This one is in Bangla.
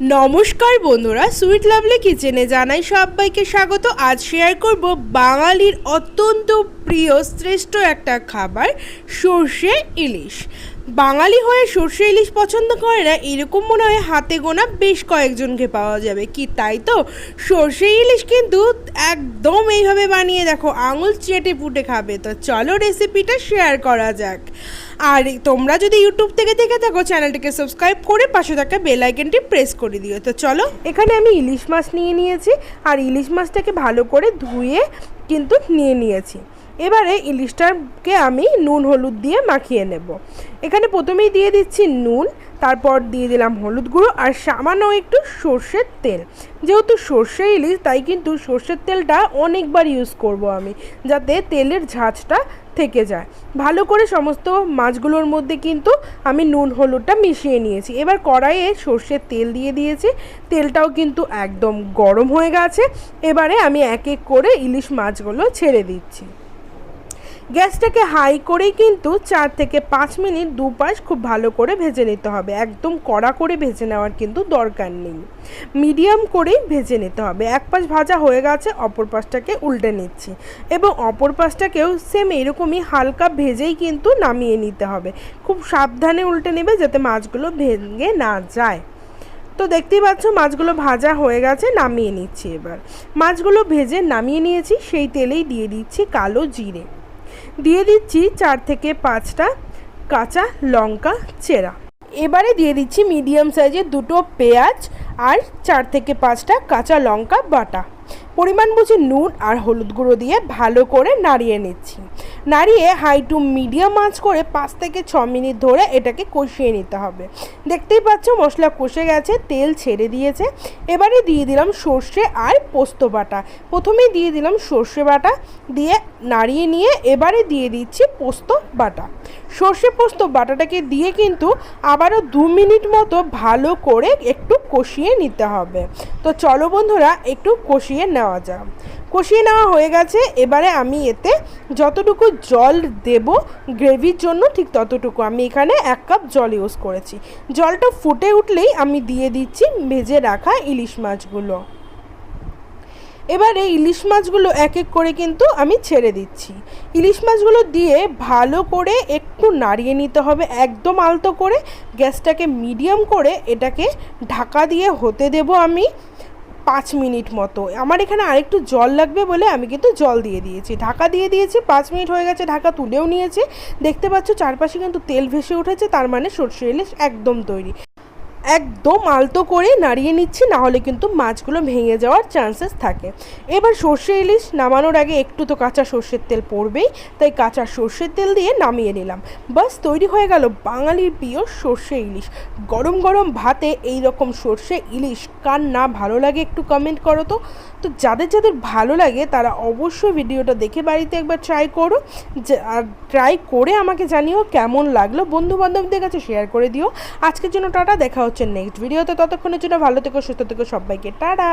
নমস্কার বন্ধুরা, সুইট লাভলি কিচেনে জানাই সবাইকে স্বাগত। আজ শেয়ার করব বাঙালির অত্যন্ত প্রিয় শ্রেষ্ঠ একটা খাবার, সর্ষে ইলিশ। বাঙালি হয়ে সর্ষে ইলিশ পছন্দ করে না এরকম মনে হয় হাতে গোনা বেশ কয়েকজনকে পাওয়া যাবে। কি তাই তো? সর্ষে ইলিশ কিন্তু একদম এইভাবে বানিয়ে দেখো, আঙুল চেটে পুটে খাবে। তো চলো রেসিপিটা শেয়ার করা যাক। আর তোমরা যদি ইউটিউব থেকে দেখে থাকো, চ্যানেলটিকে সাবস্ক্রাইব করে পাশে থাকা বেল আইকনটি প্রেস করে দিও। তো চলো, এখানে আমি ইলিশ মাছ নিয়ে নিয়েছি। আর ইলিশ মাছটাকে ভালো করে ধুয়ে কিন্তু নিয়ে নিয়েছি। এবারে ইলিশটাকে আমি নুন, হলুদ দিয়ে মাখিয়ে নেব। এখানে প্রথমেই দিয়ে দিচ্ছি নুন, তারপর দিয়ে দিলাম হলুদ গুঁড়ো আর সামান্য একটু সর্ষের তেল। যেহেতু সর্ষে ইলিশ, তাই কিন্তু সর্ষের তেলটা অনেকবার ইউজ করব আমি, যাতে তেলের ঝাঁঝটা থেকে যায়। ভালো করে সমস্ত মাছগুলোর মধ্যে কিন্তু আমি নুন, হলুদটা মিশিয়ে নিয়েছি। এবার কড়াইয়ে সর্ষের তেল দিয়ে দিয়েছি। তেলটাও কিন্তু একদম গরম হয়ে গেছে। এবারে আমি এক এক করে ইলিশ মাছগুলো ছেড়ে দিচ্ছি। গ্যাসটাকে হাই করেই কিন্তু চার থেকে পাঁচ মিনিট দুপাশ খুব ভালো করে ভেজে নিতে হবে। একদম কড়া করে ভেজে নেওয়ার কিন্তু দরকার নেই। মিডিয়াম করেই ভেজে নিতে হবে। এক পাশ ভাজা হয়ে গেছে, অপর পাশটাকে উল্টে নিচ্ছি। এবং অপর পাশটাকেও সেম এরকমই হালকা ভেজেই কিন্তু নামিয়ে নিতে হবে। খুব সাবধানে উল্টে নেবে যাতে মাছগুলো ভেঙে না যায়। তো দেখতেই পাচ্ছ, মাছগুলো ভাজা হয়ে গেছে, নামিয়ে নিচ্ছি এবার। মাছগুলো ভেজে নামিয়ে নিয়েছি, সেই তেলেই দিয়ে দিচ্ছি কালো জিরে। দিয়ে দিচ্ছি চার থেকে পাঁচটা কাঁচা লঙ্কা চেরা। এবারে দিয়ে দিচ্ছি মিডিয়াম সাইজের দুটো পেঁয়াজ আর চার থেকে পাঁচটা কাঁচা লঙ্কা বাটা। পরিমাণ বুঝে নুন আর হলুদ গুঁড়ো দিয়ে ভালো করে নাড়িয়ে নিচ্ছি। নাড়িয়ে হাই টু মিডিয়াম আঁচ করে পাঁচ থেকে ছ মিনিট ধরে এটাকে কষিয়ে নিতে হবে। দেখতেই পাচ্ছ মশলা কষে গেছে, তেল ছেড়ে দিয়েছে। এবারে দিয়ে দিলাম সর্ষে আর পোস্ত বাটা। প্রথমেই দিয়ে দিলাম সর্ষে বাটা, দিয়ে নাড়িয়ে নিয়ে এবারে দিয়ে দিচ্ছি পোস্ত বাটা। সর্ষে পোস্ত বাটাটাকে দিয়ে কিন্তু আবারও দু মিনিট মতো ভালো করে একটু কষিয়ে নিতে হবে। তো চলো বন্ধুরা, একটু কষিয়ে নেওয়া যাক। কষিয়ে নেওয়া হয়ে গেছে। এবারে আমি এতে যতটুকু জল দেব গ্রেভির জন্য, ঠিক ততটুকু। আমি এখানে এক কাপ জল ইউজ করেছি। জলটা ফুটে উঠলেই আমি দিয়ে দিচ্ছি ভেজে রাখা ইলিশ মাছগুলো। এবারে ইলিশ মাছগুলো এক এক করে কিন্তু আমি ছেড়ে দিচ্ছি। ইলিশ মাছগুলো দিয়ে ভালো করে একটু নাড়িয়ে নিতে হবে, একদম আলতো করে। গ্যাসটাকে মিডিয়াম করে এটাকে ঢাকা দিয়ে হতে দেব আমি। পাঁচ মিনিট মতো। আমার এখানে আরেকটু জল লাগবে বলে আমি কিন্তু জল দিয়ে দিয়েছি। ঢাকা দিয়ে দিয়েছি, পাঁচ মিনিট হয়ে গেছে, ঢাকা তুলেও নিয়েছি। দেখতে পাচ্ছ, চারপাশে কিন্তু তেল ভেসে উঠেছে, তার মানে সরষে ইলিশ একদম তৈরি। একদম আলতো করে নাড়িয়ে নিচ্ছি না হলে কিন্তু মাছগুলো ভেঙে যাওয়ার চান্সেস থাকে। এবার সর্ষে ইলিশ নামানোর আগে একটু তো কাঁচা সর্ষের তেল পড়বেই, তাই কাঁচা সর্ষের তেল দিয়ে নামিয়ে নিলাম। বাস তৈরি হয়ে গেল বাঙালির প্রিয় সর্ষে ইলিশ। গরম গরম ভাতে এই রকম সর্ষে ইলিশ, কার না ভালো লাগে একটু কমেন্ট করো তো। তো যাদের যাদের ভালো লাগে, তারা অবশ্যই ভিডিওটা দেখে বাড়িতে একবার ট্রাই করো। আর ট্রাই করে আমাকে জানিও কেমন লাগল। বন্ধু বান্ধবদের কাছে শেয়ার করে দিও। আজকের জন্য টাটা, দেখা হচ্ছে নেক্সট ভিডিওতে ততক্ষণের জন্য ভালো থেকো সুস্থ থেকো সবাইকে। টাটা!